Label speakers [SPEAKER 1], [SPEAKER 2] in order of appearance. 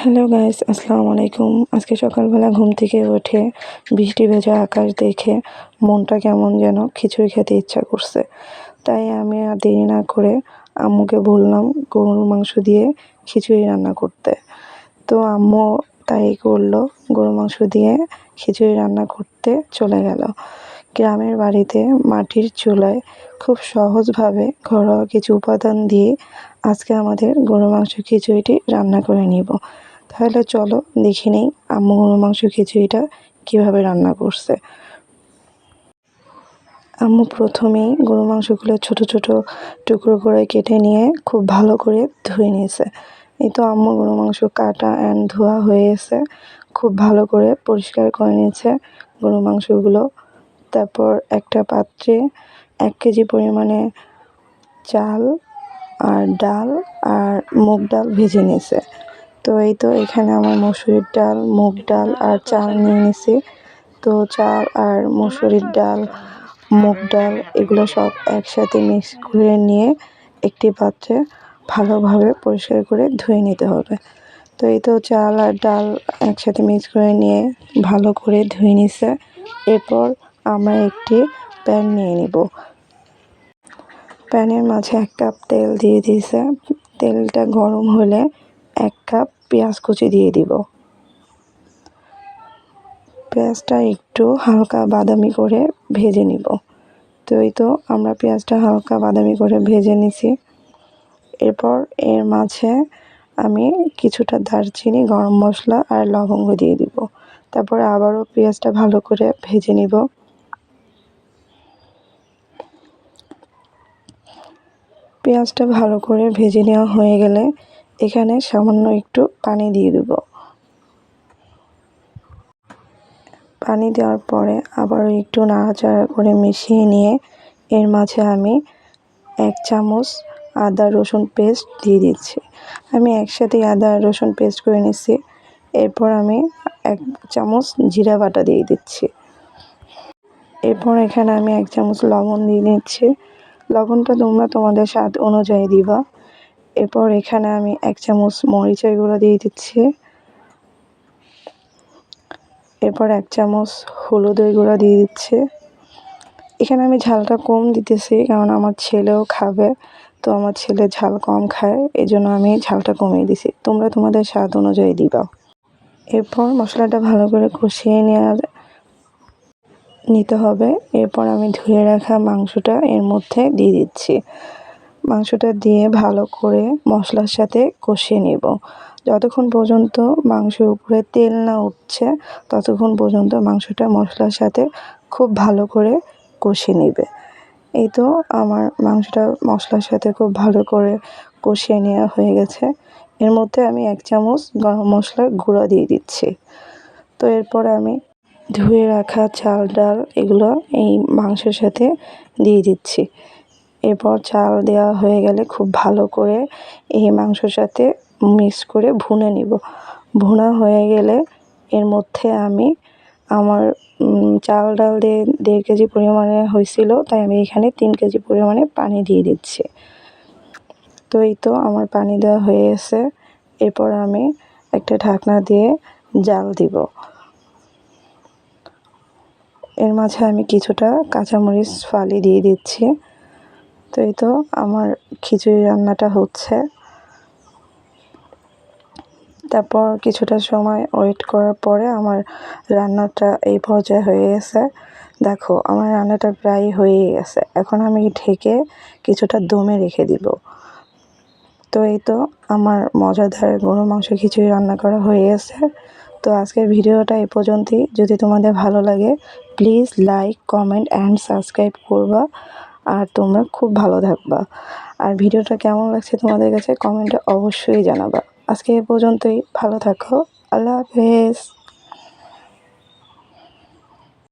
[SPEAKER 1] Hello guys আসসালামু আলাইকুম আজকে সকালবেলা ঘুম থেকে উঠে বৃষ্টি ভেজা আকাশ দেখে মনটা কেমন যেন খিচুড়ি খেতে ইচ্ছা করছে। তাই আমি আর দেরি না করে আম্মুকে বললাম গরুর মাংস দিয়ে খিচুড়ি রান্না করতে। তো আম্মু তাই করল গরু মাংস দিয়ে খিচুড়ি রান্না করতে চলে গেল। গ্রামের বাড়িতে মাটির চুলায় খুব সহজভাবে ঘরোয়া কিছু উপাদান দিয়ে আজকে আমাদের গরু মাংস খিচুড়িটি রান্না করে নিব। তাহলে চলো দেখে নেই আম্মু গরু মাংস খিচুড়িটা কীভাবে রান্না করছে। আম্মু প্রথমেই গরু মাংসগুলো ছোট ছোট টুকরো করে কেটে নিয়ে খুব ভালো করে ধুয়ে নিয়েছে। এই তো আম্মু গরু মাংস কাটা অ্যান্ড ধোয়া হয়ে গেছে। খুব ভালো করে পরিষ্কার করে নিয়েছে। গরু মাংসগুলো তারপর একটা পাত্রে এক কেজি পরিমাণে চাল আর ডাল আর মুগ ডাল ভেজে নিয়েছে। তো এই তো এখানে আমার মসুরির ডাল, মুগ ডাল আর চাল নিয়ে নিছি তো চাল আর মসুরির ডাল, মুগ ডাল এগুলো সব একসাথে মিক্স করে নিয়ে একটি পাত্রে ভালোভাবে পরিষ্কার করে ধুয়ে নিতে হবে। তো এই তো চাল আর ডাল একসাথে মিক্স করে নিয়ে ভালো করে ধুয়ে নিছে এরপর আমরা একটি প্যান নিয়ে নিব। প্যানের মাঝে এক কাপ তেল দিয়ে দিয়েছে। তেলটা গরম হলে এক কাপ পেঁয়াজ কুচি দিয়ে দিব। পেঁয়াজটা একটু হালকা বাদামি করে ভেজে নিব। তো এই তো আমরা পেঁয়াজটা হালকা বাদামি করে ভেজে নিছি। এরপর এর মাঝে আমি কিছুটা দারচিনি, গরম মশলা আর লবঙ্গ দিয়ে দিব। তারপর আবারও পেঁয়াজটা ভালো করে ভেজে নিব। পেঁয়াজটা ভালো করে ভেজে নেওয়া হয়ে গেলে এখানে সামান্য একটু পানি দিয়ে দেব। পানি দেওয়ার পরে আবারও একটু নাড়াচাড়া করে মিশিয়ে নিয়ে এর মাঝে আমি এক চামচ আদা রসুন পেস্ট দিয়ে দিচ্ছি। আমি একসাথে আদা রসুন পেস্ট করে নিচ্ছি। এরপর আমি এক চামচ জিরা বাটা দিয়ে দিচ্ছি। এরপর এখানে আমি এক চামচ লবণ দিয়ে নিচ্ছি লবণটা তোমরা তোমাদের স্বাদ অনুযায়ী দিবা। এরপর এখানে আমি এক চামচ মরিচের গুঁড়ো দিয়ে দিচ্ছি। এরপর এক চামচ হলুদের গুঁড়া দিয়ে দিচ্ছি। এখানে আমি ঝালটা কম দিতেছি কারণ আমার ছেলেও খাবে, তো আমার ছেলে ঝাল কম খায় এই জন্য আমি ঝালটা কমিয়ে দিছি। তোমরা তোমাদের স্বাদ অনুযায়ী দিবা। এরপর মশলাটা ভালো করে কষিয়ে নেওয়ার নিতে হবে। এরপর আমি ধুয়ে রাখা মাংসটা এর মধ্যে দিয়ে দিচ্ছি। মাংসটা দিয়ে ভালো করে মশলার সাথে কষিয়ে নেব। যতক্ষণ পর্যন্ত মাংসের উপরে তেল না উঠছে, ততক্ষণ পর্যন্ত মাংসটা মশলার সাথে খুব ভালো করে কষিয়ে নেবে। এই তো আমার মাংসটা মশলার সাথে খুব ভালো করে কষিয়ে নেওয়া হয়ে গেছে। এর মধ্যে আমি এক চামচ গরম মশলার গুঁড়ো দিয়ে দিচ্ছি। তো এরপর আমি ধুয়ে রাখা চাল, ডাল এগুলো এই মাংসের সাথে দিয়ে দিচ্ছি। এরপর চাল দেওয়া হয়ে গেলে খুব ভালো করে এই মাংসর সাথে মিক্স করে ভুনে নিব। ভুনা হয়ে গেলে এর মধ্যে আমি আমার চাল, ডাল দিয়ে দেড় কেজি পরিমাণে হয়েছিল, তাই আমি এখানে তিন কেজি পরিমাণে পানি দিয়ে দিচ্ছি। তো এই তো আমার পানি দেওয়া হয়ে গেছে। এরপর আমি একটা ঢাকনা দিয়ে জাল দিব। এর মাঝে আমি কিছুটা কাঁচামরিচ ফালি দিয়ে দিচ্ছি। তো এই তো আমার খিচুড়ি রান্নাটা হচ্ছে। তারপর কিছুটা সময় ওয়েট করার পরে আমার রান্নাটা এই পর্যায়ে হয়ে গেছে। দেখো, আমার রান্নাটা প্রায় হয়েই গেছে। এখন আমি ঢেকে কিছুটা দমে রেখে দিব। তো এই তো আমার মজাদার গরুর মাংস খিচুড়ি রান্না করা হয়ে গেছে। তো আজকের ভিডিওটা এ পর্যন্তই। যদি তোমাদের ভালো লাগে please like comment and subscribe করবা। আর তোমরা খুব ভালো থাকবা। আর ভিডিওটা কেমন লাগছে তোমাদের কাছে কমেন্টে অবশ্যই জানাবা। আজকে এ পর্যন্তই। ভালো থাকো। আল্লাহ হাফেজ।